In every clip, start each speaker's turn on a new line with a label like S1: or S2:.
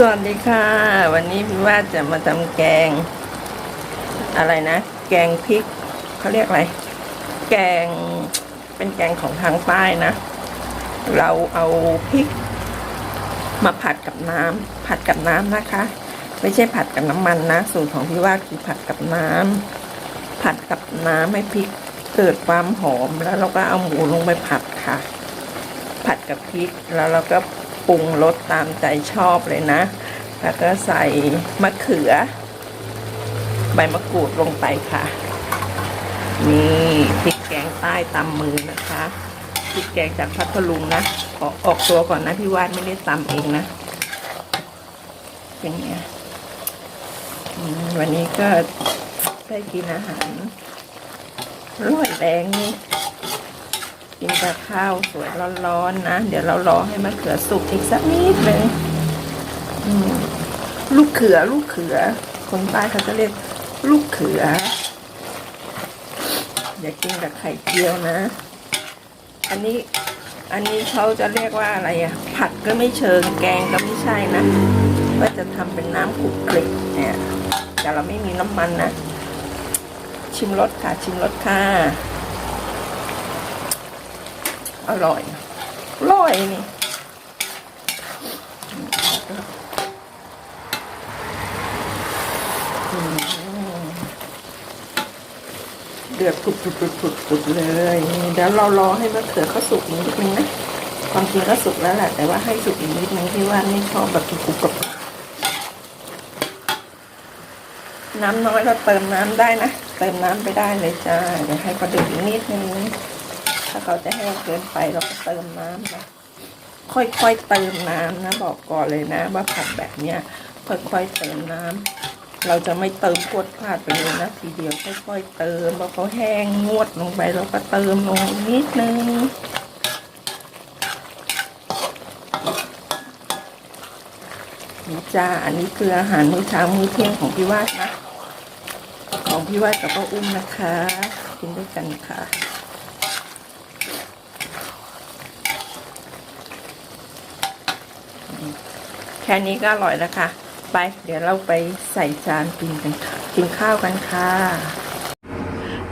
S1: สวัสดีค่ะ วันนี้พี่ว่าจะมาทำแกง อะไรนะ แกงพริกเขาเรียกอะไร แกงเป็นแกงของทางใต้นะ เราเอาพริก มาผัดกับน้ำผัดกับน้ำนะคะ ไม่ใช่ผัดกับน้ำมันนะ สูตรของพี่ว่าคือผัดกับน้ำผัดกับน้ำให้พริกเกิดความหอมแล้วเราก็เอาหมูลงไปผัดค่ะ ผัดกับพริกแล้วเราก็ ปรุงรสตามใจชอบเลยนะ แล้วก็ใส่มะเขือ ใบมะกรูดลงไปค่ะ นี่พริกแกงใต้ตำมือนะคะพริกแกงจากพัทลุงนะ ขอออกตัวก่อนนะพี่วาดไม่ได้ตำเองนะ เป็นไงวันนี้ก็ได้กินอาหารร่อยแรงนี่ กินกับข้าวสวยร้อนๆนะ เดี๋ยวเรารอให้มะเขือสุกอีกสักนิดเลยลูกเขือลูกเขือ คนใต้เขาจะเรียกลูกเขืออย่ากินกับไข่เจียวนะ อันนี้อันนี้เขาจะเรียกว่าอะไรอะผัดก็ไม่เชิงแกงก็ไม่ใช่นะว่าจะทำเป็นน้ำขุกคลิกเนี่ยแต่เราไม่มีน้ำมันนะ ชิมรสค่ะ ชิมรสค่ะ อร่อยอร่อยนี่เดือดผุดผุดผุดผุดผุดเลยเดี๋ยวเรารอให้มะเขือเขาสุกนิดนึงนะความจริงก็สุกแล้วแหละแต่ว่าให้สุกอีกนิดนึงที่ว่าไม่ชอบแบบกรุบกรอบน้ำน้อยเราเติมน้ำได้นะ เติมน้ำไปได้เลยจ้าเดี๋ยวให้เขาเดือดอีกนิดนึง ถ้าเขาจะแห้งเกินไปเราก็เติมน้ำนะค่อยๆเติมน้ำนะ บอกก่อนเลยนะ ว่าผัดแบบเนี้ยค่อยๆเติมน้ำเราจะไม่เติมพวดพลาดไปเลยนะทีเดียวค่อยๆเติมพอเขาแห้งงวดลงไปเราก็เติมลงนิดนึงนี่จ้าอันนี้คืออาหารมื้อเช้ามื้อเที่ยงของพี่วาดนะ ของพี่วาดกับป้าอุ้มนะคะ กินด้วยกันค่ะ แค่นี้ก็อร่อยแล้วค่ะ ไปเดี๋ยวเราไปใส่จานกินกันค่ะกินข้าวกันค่ะ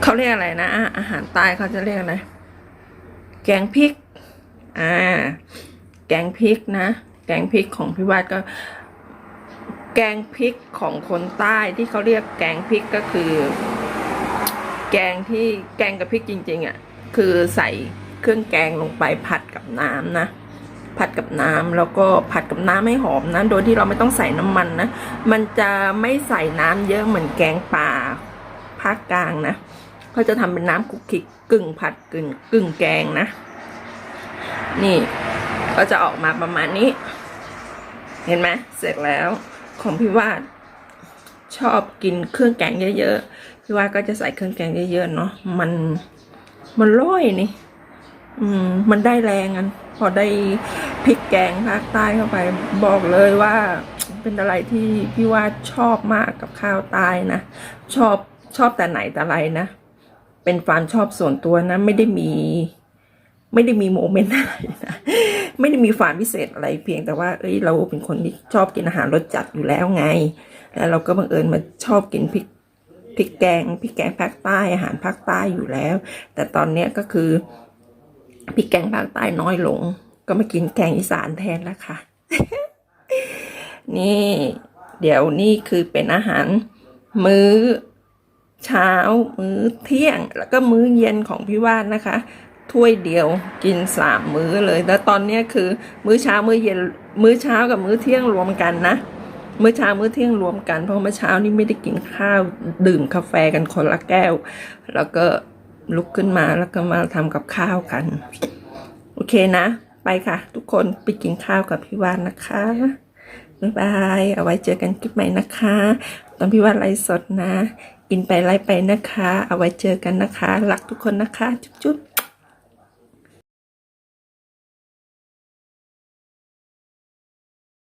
S1: เขาเรียกอะไรนะ อาหารใต้เขาจะเรียกอะไรแกงพริก อ่า แกงพริกนะ แกงพริกของพี่วาดก็ แกงพริกของคนใต้ที่เขาเรียกแกงพริกก็คือ แกงที่แกงกับพริกจริง ๆอะ คือใส่เครื่องแกงลงไปผัดกับน้ำนะ ผัดกับน้ำแล้วก็ผัดกับน้ำให้หอมนะโดยที่เราไม่ต้องใส่น้ำมันนะมันจะไม่ใส่น้ำเยอะเหมือนแกงป่าภาคกลางนะเขาจะทำเป็นน้ำคุกคิกกึ่งผัดกึ่งกึ่งแกงนะ นี่ก็จะออกมาประมาณนี้ เห็นไหมเสร็จแล้วของพี่วาดชอบกินเครื่องแกงเยอะๆพี่วาดก็จะใส่เครื่องแกงเยอะๆเนาะมันมันร่อยนี่ อืม มันได้แรงกันพอได้ พริกแกงภาคใต้เข้าไป บอกเลยว่าเป็นอะไรที่พี่ว่าชอบมากกับข้าวใต้นะ ชอบชอบแต่ไหนแต่ไรนะ เป็นความชอบส่วนตัวนะ ไม่ได้มี ไม่ได้มีโมเมนต์อะไรนะไม่ได้มีความพิเศษอะไรเพียงแต่ว่า เอ้ยเราเป็นคนที่ชอบกินอาหารรสจัดอยู่แล้วไง แล้วเราก็บังเอิญมาชอบกินพริกพริกแกงพริกแกงภาคใต้อาหารภาคใต้อยู่แล้ว แต่ตอนเนี้ยก็คือพริกแกงภาคใต้น้อยลง ก็มากินแกงอีสานแทนแล้วค่ะ นี่ เดี๋ยวนี่คือเป็นอาหาร มื้อเช้า มื้อเที่ยง แล้วก็มื้อเย็นของพี่วาดนะคะ ถ้วยเดียวกินสามมื้อเลย แล้วตอนนี้คือ มื้อเช้า มื้อเย็น มื้อเช้ากับมื้อเที่ยงรวมกันนะมื้อเช้ามื้อเที่ยงรวมกันเพราะเมื่อเช้านี่ไม่ได้กินข้าวดื่มกาแฟกันคนละแก้ว แล้วก็ลุกขึ้นมาแล้วก็มาทำกับข้าวกัน โอเคนะ ไปค่ะ ทุกคนไปกินข้าวกับพี่วานนะคะ บ๊ายบาย เอาไว้เจอกันคลิปใหม่นะคะ ตอนพี่วานไลฟ์สดนะ กินไปไลฟ์ไปนะคะ เอาไว้เจอกันนะคะ รักทุกคนนะคะ จุ๊บ